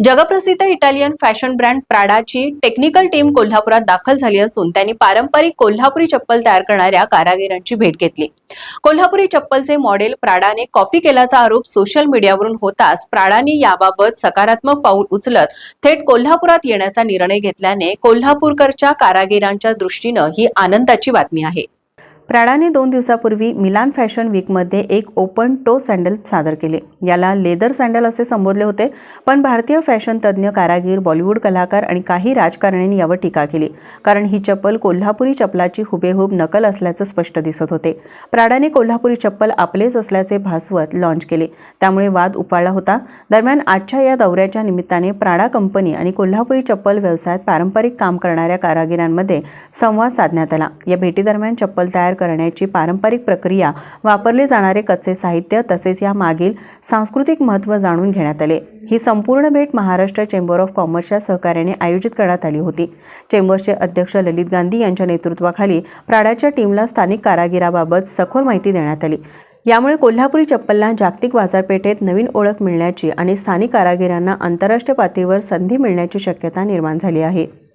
जगप्रसिद्ध Italian fashion brand प्राडाची technical team कोल्हापुरात दाखल झाली असून त्यांनी पारंपरिक कोल्हापुरी चप्पल तयार करणाऱ्या कारागिरांची भेट घेतली. कोल्हापुरी चप्पलचे मॉडेल प्राडाने कॉपी केल्याचा आरोप सोशल मीडियावरून होताच प्राडाने याबाबत सकारात्मक पाऊल उचलत थेट कोल्हापुरात येण्याचा निर्णय घेतल्याने कोल्हापूरकरच्या कारागिरांच्या दृष्टीनं ही आनंदाची बातमी आहे. प्राडाने दोन दिवसापूर्वी मिलान फॅशन वीकमध्ये एक ओपन टो सँडल सादर केले. याला लेदर सँडल असे संबोधले होते पण भारतीय फॅशन तज्ज्ञ कारागीर बॉलिवूड कलाकार आणि काही राजकारण्यांनी यावर टीका केली. कारण ही चप्पल कोल्हापुरी चप्पलाची हुबेहूब नकल असल्याचं स्पष्ट दिसत होते. प्राडाने कोल्हापुरी चप्पल आपलेच असल्याचे भासवत लॉन्च केले. त्यामुळे वाद उपाळला होता. दरम्यान आजच्या या दौऱ्याच्या निमित्ताने प्राडा कंपनी आणि कोल्हापुरी चप्पल व्यवसायात पारंपरिक काम करणाऱ्या कारागिरांमध्ये संवाद साधण्यात आला. या भेटीदरम्यान चप्पल तयार करण्याची पारंपरिक प्रक्रिया वापरले जाणारे कच्चे साहित्य तसेच या मागील सांस्कृतिक महत्त्व जाणून घेण्यात आले. ही संपूर्ण भेट महाराष्ट्र चेंबर ऑफ कॉमर्सच्या सहकार्याने आयोजित करण्यात आली होती. चेंबरचे अध्यक्ष ललित गांधी यांच्या नेतृत्वाखाली प्राडाच्या टीमला स्थानिक कारागिराबाबत सखोल माहिती देण्यात आली. यामुळे कोल्हापुरी चप्पलला जागतिक बाजारपेठेत नवीन ओळख मिळण्याची आणि स्थानिक कारागिरांना आंतरराष्ट्रीय पातळीवर संधी मिळण्याची शक्यता निर्माण झाली आहे.